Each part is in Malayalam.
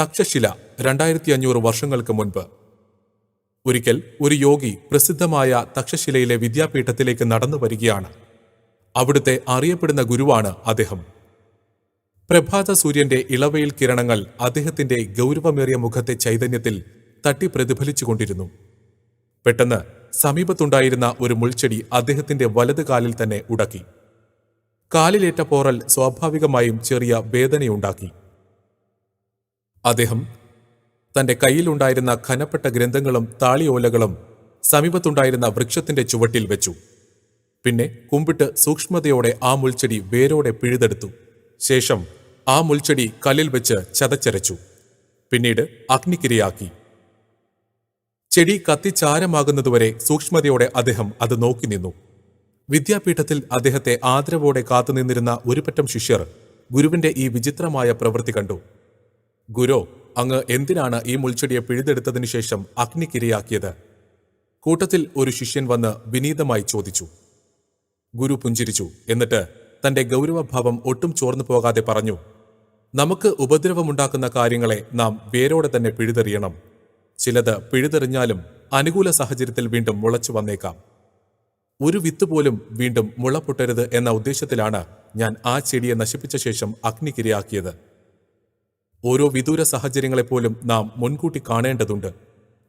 തക്ഷശില രണ്ടായിരത്തി അഞ്ഞൂറ് വർഷങ്ങൾക്ക് മുൻപ്. ഒരിക്കൽ ഒരു യോഗി പ്രസിദ്ധമായ തക്ഷശിലയിലെ വിദ്യാപീഠത്തിലേക്ക് നടന്നു വരികയാണ്. അവിടുത്തെ അറിയപ്പെടുന്ന ഗുരുവാണ് അദ്ദേഹം. പ്രഭാത സൂര്യന്റെ ഇളവയിൽ കിരണങ്ങൾ അദ്ദേഹത്തിന്റെ ഗൗരവമേറിയ മുഖത്തെ ചൈതന്യത്തിൽ തട്ടി പ്രതിഫലിച്ചുകൊണ്ടിരുന്നു. പെട്ടെന്ന് സമീപത്തുണ്ടായിരുന്ന ഒരു മുൾച്ചെടി അദ്ദേഹത്തിന്റെ വലത് കാലിൽ തന്നെ ഉടക്കി. കാലിലേറ്റ പോറൽ സ്വാഭാവികമായും ചെറിയ വേദനയുണ്ടാക്കി. അദ്ദേഹം തന്റെ കയ്യിലുണ്ടായിരുന്ന ഖനപ്പെട്ട ഗ്രന്ഥങ്ങളും താളിയോലകളും സമീപത്തുണ്ടായിരുന്ന വൃക്ഷത്തിന്റെ ചുവട്ടിൽ വെച്ചു. പിന്നെ കുമ്പിട്ട് സൂക്ഷ്മതയോടെ ആ മുൾച്ചെടി വേരോടെ പിഴുതെടുത്തു. ശേഷം ആ മുൾച്ചെടി കല്ലിൽ വെച്ച് ചതച്ചരച്ചു. പിന്നീട് അഗ്നിക്കിരയാക്കി. ചെടി കത്തിച്ചാരമാകുന്നതുവരെ സൂക്ഷ്മതയോടെ അദ്ദേഹം അത് നോക്കി നിന്നു. വിദ്യാപീഠത്തിൽ അദ്ദേഹത്തെ ആദരവോടെ കാത്തുനിന്നിരുന്ന ഒരുപറ്റം ശിഷ്യർ ഗുരുവിന്റെ ഈ വിചിത്രമായ പ്രവൃത്തി കണ്ടു. ഗുരു അങ്ങ് എന്തിനാണ് ഈ മുൾച്ചെടിയെ പിഴുതെടുത്തതിനു ശേഷം അഗ്നിക്കിരയാക്കിയത്? കൂട്ടത്തിൽ ഒരു ശിഷ്യൻ വന്ന് വിനീതമായി ചോദിച്ചു. ഗുരു പുഞ്ചിരിച്ചു. എന്നിട്ട് തന്റെ ഗൗരവഭാവം ഒട്ടും ചോർന്നു പോകാതെ പറഞ്ഞു നമുക്ക് ഉപദ്രവമുണ്ടാക്കുന്ന കാര്യങ്ങളെ നാം വേരോടെ തന്നെ പിഴുതെറിയണം. ചിലത് പിഴുതെറിഞ്ഞാലും അനുകൂല സാഹചര്യത്തിൽ വീണ്ടും മുളച്ചു വന്നേക്കാം. ഒരു വിത്ത് പോലും വീണ്ടും മുളപ്പൊട്ടരുത് എന്ന ഉദ്ദേശത്തിലാണ് ഞാൻ ആ ചെടിയെ നശിപ്പിച്ച ശേഷം അഗ്നിക്കിരയാക്കിയത്. ഓരോ വിദൂര സാഹചര്യങ്ങളെപ്പോലും നാം മുൻകൂട്ടി കാണേണ്ടതുണ്ട്.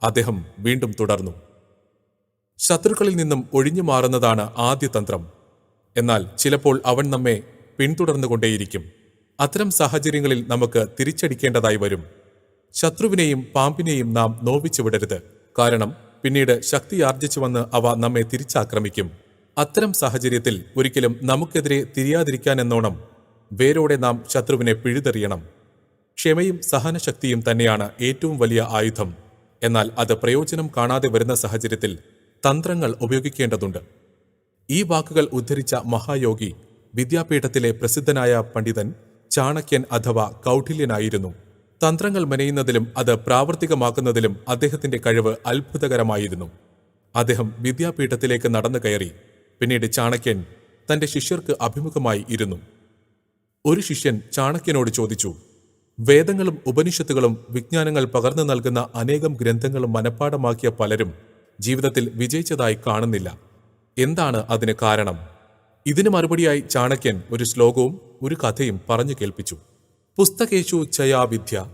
അദ്ദേഹം വീണ്ടും തുടർന്നു. ശത്രുക്കളിൽ നിന്നും ഒഴിഞ്ഞു മാറുന്നതാണ് ആദ്യ തന്ത്രം. എന്നാൽ ചിലപ്പോൾ അവൻ നമ്മെ പിന്തുടർന്നുകൊണ്ടേയിരിക്കും. അത്തരം സാഹചര്യങ്ങളിൽ നമുക്ക് തിരിച്ചടിക്കേണ്ടതായി വരും. ശത്രുവിനെയും പാമ്പിനെയും നാം നോവിച്ചു വിടരുത്. കാരണം പിന്നീട് ശക്തി ആർജിച്ചു വന്ന് അവ നമ്മെ തിരിച്ചാക്രമിക്കും. അത്തരം സാഹചര്യത്തിൽ ഒരിക്കലും നമുക്കെതിരെ തിരിയാതിരിക്കാനെന്നോണം വേരോടെ നാം ശത്രുവിനെ പിഴുതെറിയണം. ക്ഷമയും സഹനശക്തിയും തന്നെയാണ് ഏറ്റവും വലിയ ആയുധം. എന്നാൽ അത് പ്രയോജനം കാണാതെ വരുന്ന സാഹചര്യത്തിൽ തന്ത്രങ്ങൾ ഉപയോഗിക്കേണ്ടതുണ്ട്. ഈ വാക്കുകൾ ഉദ്ധരിച്ച മഹായോഗി വിദ്യാപീഠത്തിലെ പ്രസിദ്ധനായ പണ്ഡിതൻ ചാണക്യൻ അഥവാ കൗഠില്യനായിരുന്നു തന്ത്രങ്ങൾ മെനയുന്നതിലും അത് പ്രാവർത്തികമാക്കുന്നതിലും അദ്ദേഹത്തിന്റെ കഴിവ് അത്ഭുതകരമായിരുന്നു. അദ്ദേഹം വിദ്യാപീഠത്തിലേക്ക് നടന്നു കയറി. പിന്നീട് ചാണക്യൻ തന്റെ ശിഷ്യർക്ക് അഭിമുഖമായി ഇരുന്നു. ഒരു ശിഷ്യൻ ചാണക്യനോട് ചോദിച്ചു വേദങ്ങളും ഉപനിഷത്തുകളും വിജ്ഞാനങ്ങൾ പകർന്നു നൽകുന്ന അനേകം ഗ്രന്ഥങ്ങളും മനഃപ്പാടമാക്കിയ പലരും ജീവിതത്തിൽ വിജയിച്ചതായി കാണുന്നില്ല. എന്താണ് അതിന് കാരണം? ഇതിന് മറുപടിയായി ചാണക്യൻ ഒരു ശ്ലോകവും ഒരു കഥയും പറഞ്ഞു കേൾപ്പിച്ചു. പുസ്തകേഷു ചയാ വിദ്യ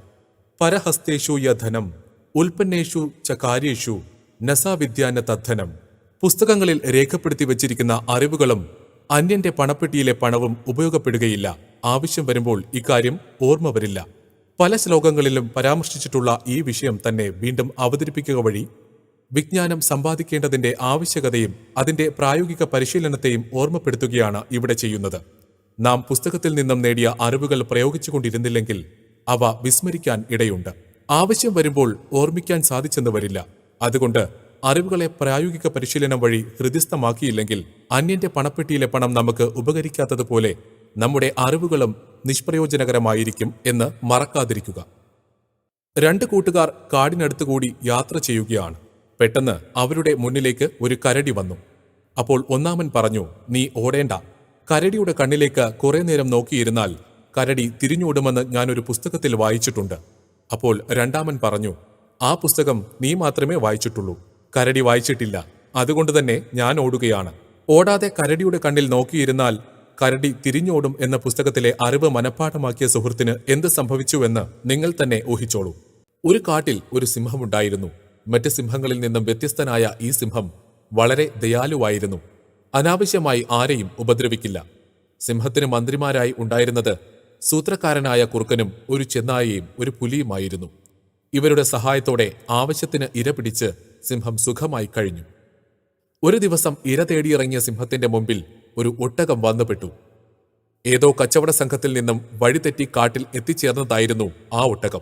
പരഹസ്തേഷു യധനം ഉൽപ്പന്നേഷു ച കാര്യേഷു നസാവിദ്യാന തദ്ധനം. പുസ്തകങ്ങളിൽ രേഖപ്പെടുത്തി വച്ചിരിക്കുന്ന അറിവുകളും അന്യന്റെ പണപ്പെട്ടിയിലെ പണവും ഉപയോഗപ്പെടുകയില്ല. ആവശ്യം വരുമ്പോൾ ഇക്കാര്യം ഓർമ്മ വരില്ല. പല ശ്ലോകങ്ങളിലും പരാമർശിച്ചിട്ടുള്ള ഈ വിഷയം തന്നെ വീണ്ടും അവതരിപ്പിക്കുക വഴി വിജ്ഞാനം സമ്പാദിക്കേണ്ടതിന്റെ ആവശ്യകതയും അതിന്റെ പ്രായോഗിക പരിശീലനത്തെയും ഓർമ്മപ്പെടുത്തുകയാണ് ഇവിടെ ചെയ്യുന്നത്. നാം പുസ്തകത്തിൽ നിന്നും നേടിയ അറിവുകൾ പ്രയോഗിച്ചുകൊണ്ടിരുന്നില്ലെങ്കിൽ അവ വിസ്മരിക്കാൻ ഇടയുണ്ട്. ആവശ്യം വരുമ്പോൾ ഓർമ്മിക്കാൻ സാധിച്ചെന്ന് വരില്ല. അതുകൊണ്ട് അറിവുകളെ പ്രായോഗിക പരിശീലനം വഴി ഹൃദിസ്ഥമാക്കിയില്ലെങ്കിൽ അന്യന്റെ പണപ്പെട്ടിയിലെ പണം നമുക്ക് ഉപകരിക്കാത്തതുപോലെ നമ്മുടെ അറിവുകളും നിഷ്പ്രയോജനകരമായിരിക്കും എന്ന് മറക്കാതിരിക്കുക. രണ്ട് കൂട്ടുകാർ കാടിനടുത്തുകൂടി യാത്ര ചെയ്യുകയാണ്. പെട്ടെന്ന് അവരുടെ മുന്നിലേക്ക് ഒരു കരടി വന്നു. അപ്പോൾ ഒന്നാമൻ പറഞ്ഞു നീ ഓടേണ്ട. കരടിയുടെ കണ്ണിലേക്ക് കുറേ നേരം നോക്കിയിരുന്നാൽ കരടി തിരിഞ്ഞോടുമെന്ന് ഞാനൊരു പുസ്തകത്തിൽ വായിച്ചിട്ടുണ്ട്. അപ്പോൾ രണ്ടാമൻ പറഞ്ഞു ആ പുസ്തകം നീ മാത്രമേ വായിച്ചിട്ടുള്ളൂ. കരടി വായിച്ചിട്ടില്ല. അതുകൊണ്ട് തന്നെ ഞാൻ ഓടുകയാണ്. ഓടാതെ കരടിയുടെ കണ്ണിൽ നോക്കിയിരുന്നാൽ കരടി തിരിഞ്ഞോടും എന്ന പുസ്തകത്തിലെ അറിവ് മനഃപ്പാഠമാക്കിയ സുഹൃത്തിന് എന്ത് സംഭവിച്ചുവെന്ന് നിങ്ങൾ തന്നെ ഊഹിച്ചോളൂ. ഒരു കാട്ടിൽ ഒരു സിംഹമുണ്ടായിരുന്നു. മറ്റ് സിംഹങ്ങളിൽ നിന്നും വ്യത്യസ്തനായ ഈ സിംഹം വളരെ ദയാലുവായിരുന്നു. അനാവശ്യമായി ആരെയും ഉപദ്രവിക്കില്ല. സിംഹത്തിന് മന്ത്രിമാരായി ഉണ്ടായിരുന്നത് സൂത്രക്കാരനായ കുറുക്കനും ഒരു ചെന്നായയും ഒരു പുലിയുമായിരുന്നു. ഇവരുടെ സഹായത്തോടെ ആവശ്യത്തിന് ഇര പിടിച്ച് സിംഹം സുഖമായി കഴിഞ്ഞു. ഒരു ദിവസം ഇര തേടിയിറങ്ങിയ സിംഹത്തിന്റെ മുമ്പിൽ ഒരു ഒട്ടകം വന്നുപെട്ടു. ഏതോ കച്ചവട സംഘത്തിൽ നിന്നും വഴിതെറ്റി കാട്ടിൽ എത്തിച്ചേർന്നതായിരുന്നു ആ ഒട്ടകം.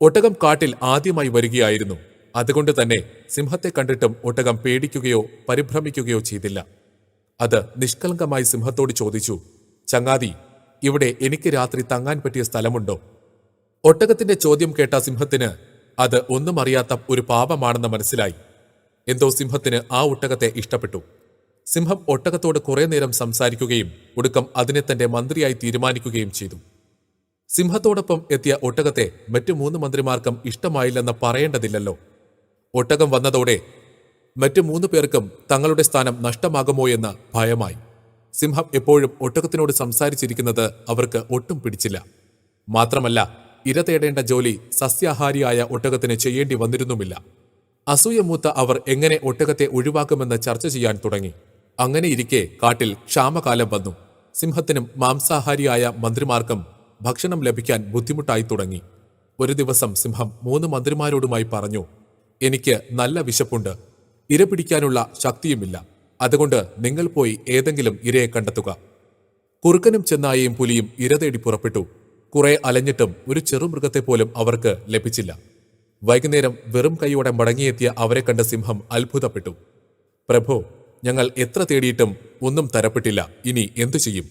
ഒട്ടകം കാട്ടിൽ ആദ്യമായി വരികയായിരുന്നു. അതുകൊണ്ട് തന്നെ സിംഹത്തെ കണ്ടിട്ടും ഒട്ടകം പേടിക്കുകയോ പരിഭ്രമിക്കുകയോ ചെയ്തില്ല. അത് നിഷ്കളങ്കമായി സിംഹത്തോട് ചോദിച്ചു ചങ്ങാതി ഇവിടെ എനിക്ക് രാത്രി തങ്ങാൻ പറ്റിയ സ്ഥലമുണ്ടോ? ഒട്ടകത്തിന്റെ ചോദ്യം കേട്ട സിംഹത്തിന് അത് ഒന്നും അറിയാത്ത ഒരു പാപമാണെന്ന് മനസ്സിലായി. എന്തോ സിംഹത്തിന് ആ ഒട്ടകത്തെ ഇഷ്ടപ്പെട്ടു. സിംഹം ഒട്ടകത്തോട് കുറെ നേരം സംസാരിക്കുകയും ഒടുക്കം അതിനെ തന്റെ മന്ത്രിയായി തീരുമാനിക്കുകയും ചെയ്തു. സിംഹത്തോടൊപ്പം എത്തിയ ഒട്ടകത്തെ മറ്റു മൂന്ന് മന്ത്രിമാർക്കും ഇഷ്ടമായില്ലെന്ന് പറയേണ്ടതില്ലല്ലോ. ഒട്ടകം വന്നതോടെ മറ്റു മൂന്ന് പേർക്കും തങ്ങളുടെ സ്ഥാനം നഷ്ടമാകുമോ എന്ന് ഭയമായി. സിംഹം എപ്പോഴും ഒട്ടകത്തിനോട് സംസാരിച്ചിരിക്കുന്നത് അവർക്ക് ഒട്ടും പിടിച്ചില്ല. മാത്രമല്ല ഇര തേടേണ്ട ജോലി സസ്യാഹാരിയായ ഒട്ടകത്തിന് ചെയ്യേണ്ടി വന്നിരുന്നുമില്ല. അസൂയമൂത്ത അവർ എങ്ങനെ ഒട്ടകത്തെ ഒഴിവാക്കുമെന്ന് ചർച്ച ചെയ്യാൻ തുടങ്ങി. അങ്ങനെ ഇരിക്കെ കാട്ടിൽ ക്ഷാമകാലം വന്നു. സിംഹത്തിനും മാംസാഹാരിയായ മന്ത്രിമാർക്കും ഭക്ഷണം ലഭിക്കാൻ ബുദ്ധിമുട്ടായി തുടങ്ങി. ഒരു ദിവസം സിംഹം മൂന്ന് മന്ത്രിമാരോടുമായി പറഞ്ഞു എനിക്ക് നല്ല വിശപ്പുണ്ട്. ഇര പിടിക്കാനുള്ള ശക്തിയുമില്ല. അതുകൊണ്ട് നിങ്ങൾ പോയി ഏതെങ്കിലും ഇരയെ കണ്ടെത്തുക. കുറുക്കനും ചെന്നായയും പുലിയും ഇര തേടി പുറപ്പെട്ടു. കുറെ അലഞ്ഞിട്ടും ഒരു ചെറുമൃഗത്തെ പോലും അവർക്ക് ലഭിച്ചില്ല. വൈകുന്നേരം വെറും കൈയോടെ മടങ്ങിയെത്തിയ അവരെ കണ്ട സിംഹം അത്ഭുതപ്പെട്ടു. പ്രഭു ഞങ്ങൾ എത്ര തേടിയിട്ടും ഒന്നും തരപ്പെട്ടില്ല. ഇനി എന്തു ചെയ്യും?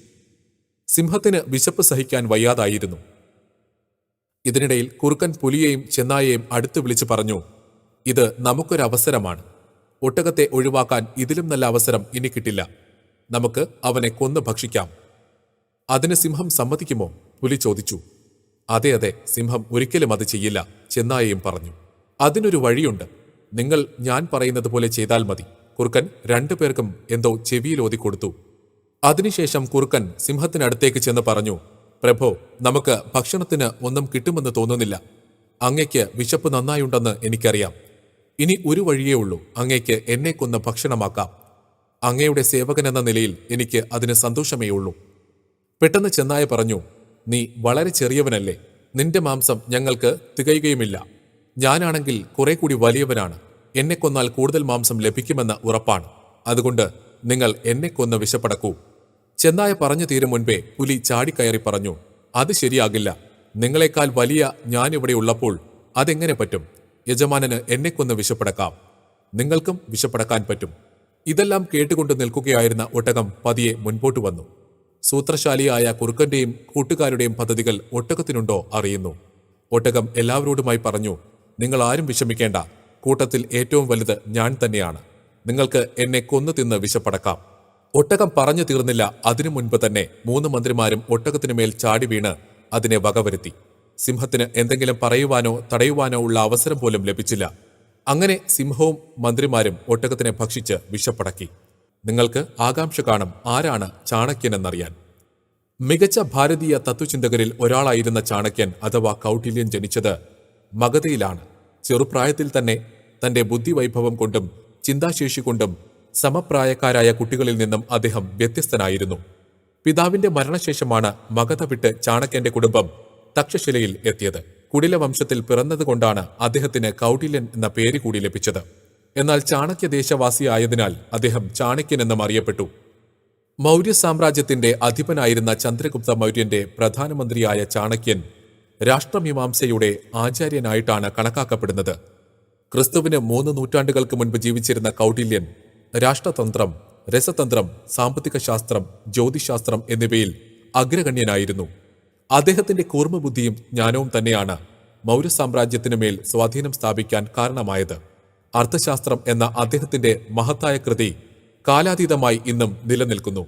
സിംഹത്തിന് വിശപ്പ് സഹിക്കാൻ വയ്യാതായിരുന്നു. ഇതിനിടയിൽ കുറുക്കൻ പുലിയെയും ചെന്നായെയും അടുത്ത് വിളിച്ചു പറഞ്ഞു ഇത് നമുക്കൊരവസരമാണ് ഒട്ടകത്തെ ഒഴിവാക്കാൻ ഇതിലും നല്ല അവസരം ഇനി കിട്ടില്ല. നമുക്ക് അവനെ കൊന്നു ഭക്ഷിക്കാം. അതിന് സിംഹം സമ്മതിക്കുമോ? പുലി ചോദിച്ചു. അതെ അതെ സിംഹം ഒരിക്കലും അത് ചെയ്യില്ല ചെന്നായയും പറഞ്ഞു. അതിനൊരു വഴിയുണ്ട്. നിങ്ങൾ ഞാൻ പറയുന്നത് പോലെ ചെയ്താൽ മതി. കുറുക്കൻ രണ്ടുപേർക്കും എന്തോ ചെവിയിൽ ഓതിക്കൊടുത്തു അതിനുശേഷം കുറുക്കൻ സിംഹത്തിനടുത്തേക്ക് ചെന്ന് പറഞ്ഞു പ്രഭോ നമുക്ക് ഭക്ഷണത്തിന് ഒന്നും കിട്ടുമെന്ന് തോന്നുന്നില്ല. അങ്ങയ്ക്ക് വിശപ്പ് നന്നായുണ്ടെന്ന് എനിക്കറിയാം. ഇനി ഒരു വഴിയേ ഉള്ളൂ. അങ്ങയ്ക്ക് എന്നെ കൊന്ന് ഭക്ഷണമാക്കാം. അങ്ങയുടെ എന്ന നിലയിൽ എനിക്ക് അതിന് സന്തോഷമേ ഉള്ളൂ. പെട്ടെന്ന് ചെന്നായ പറഞ്ഞു നീ വളരെ ചെറിയവനല്ലേ. നിന്റെ മാംസം ഞങ്ങൾക്ക് തികയുകയുമില്ല. ഞാനാണെങ്കിൽ കുറെ കൂടി വലിയവനാണ്. എന്നെ കൊന്നാൽ കൂടുതൽ മാംസം ലഭിക്കുമെന്ന് ഉറപ്പാണ്. അതുകൊണ്ട് നിങ്ങൾ എന്നെ കൊന്ന് വിശപ്പടക്കൂ. ചെന്നായ പറഞ്ഞു തീരും മുൻപേ പുലി ചാടിക്കയറി പറഞ്ഞു അത് ശരിയാകില്ല. നിങ്ങളെക്കാൾ വലിയ ഞാനിവിടെ ഉള്ളപ്പോൾ അതെങ്ങനെ പറ്റും? യജമാനന് എന്നെ കൊന്ന് വിശപ്പടക്കാം. നിങ്ങൾക്കും വിശപ്പടക്കാൻ പറ്റും. ഇതെല്ലാം കേട്ടുകൊണ്ട് നിൽക്കുകയായിരുന്ന ഒട്ടകം പതിയെ മുൻപോട്ട് വന്നു. സൂത്രശാലിയായ കുറുക്കന്റെയും കൂട്ടുകാരുടെയും പദ്ധതികൾ ഒട്ടകത്തിനുണ്ടോ അറിയുന്നു. ഒട്ടകം എല്ലാവരോടുമായി പറഞ്ഞു നിങ്ങൾ ആരും വിഷമിക്കേണ്ട. കൂട്ടത്തിൽ ഏറ്റവും വലുത് ഞാൻ തന്നെയാണ്. നിങ്ങൾക്ക് എന്നെ കൊന്നു തിന്ന് വിശപ്പടക്കാം. ഒട്ടകം പറഞ്ഞു തീർന്നില്ല അതിനു മുൻപ് തന്നെ മൂന്ന് മന്ത്രിമാരും ഒട്ടകത്തിനു മേൽ ചാടി വീണ് അതിനെ വകവരുത്തി. സിംഹത്തിന് എന്തെങ്കിലും പറയുവാനോ തടയുവാനോ ഉള്ള അവസരം പോലും ലഭിച്ചില്ല. അങ്ങനെ സിംഹവും മന്ത്രിമാരും ഒട്ടകത്തിനെ ഭക്ഷിച്ച് വിശപ്പടക്കി. നിങ്ങൾക്ക് ആകാംക്ഷ കാണും ആരാണ് ചാണക്യനെന്നറിയാൻ. മികച്ച ഭാരതീയ തത്വചിന്തകരിൽ ഒരാളായിരുന്ന ചാണക്യൻ അഥവാ കൗട്ടില്യൻ ജനിച്ചത് മഗധയിലാണ്. ചെറുപ്രായത്തിൽ തന്നെ തന്റെ ബുദ്ധിവൈഭവം കൊണ്ടും ചിന്താശേഷി കൊണ്ടും സമപ്രായക്കാരായ കുട്ടികളിൽ നിന്നും അദ്ദേഹം വ്യത്യസ്തനായിരുന്നു. പിതാവിന്റെ മരണശേഷമാണ് മകത വിട്ട് ചാണക്യന്റെ കുടുംബം തക്ഷശിലയിൽ എത്തിയത്. കുടില വംശത്തിൽ പിറന്നതുകൊണ്ടാണ് അദ്ദേഹത്തിന് കൗടില്യൻ എന്ന പേര് കൂടി ലഭിച്ചത്. എന്നാൽ ചാണക്യ ദേശവാസിയായതിനാൽ അദ്ദേഹം ചാണക്യൻ എന്നും അറിയപ്പെട്ടു. മൗര്യ സാമ്രാജ്യത്തിന്റെ അധിപനായിരുന്ന ചന്ദ്രഗുപ്ത മൗര്യന്റെ പ്രധാനമന്ത്രിയായ ചാണക്യൻ രാഷ്ട്രമീമാംസയുടെ ആചാര്യനായിട്ടാണ് കണക്കാക്കപ്പെടുന്നത്. ക്രിസ്തുവിന് മൂന്ന് നൂറ്റാണ്ടുകൾക്ക് മുൻപ് ജീവിച്ചിരുന്ന കൗടില്യൻ രാഷ്ട്രതന്ത്രം രസതന്ത്രം സാമ്പത്തിക ശാസ്ത്രം ജ്യോതിശാസ്ത്രം എന്നിവയിൽ അഗ്രഗണ്യനായിരുന്നു. അദ്ദേഹത്തിന്റെ കൂർമ്മബുദ്ധിയും ജ്ഞാനവും തന്നെയാണ് മൗര്യ സാമ്രാജ്യത്തിനു മേൽ സ്വാധീനം സ്ഥാപിക്കാൻ കാരണമായത്. അർത്ഥശാസ്ത്രം എന്ന അദ്ദേഹത്തിന്റെ മഹത്തായ കൃതി കാലാതീതമായി ഇന്നും നിലനിൽക്കുന്നു.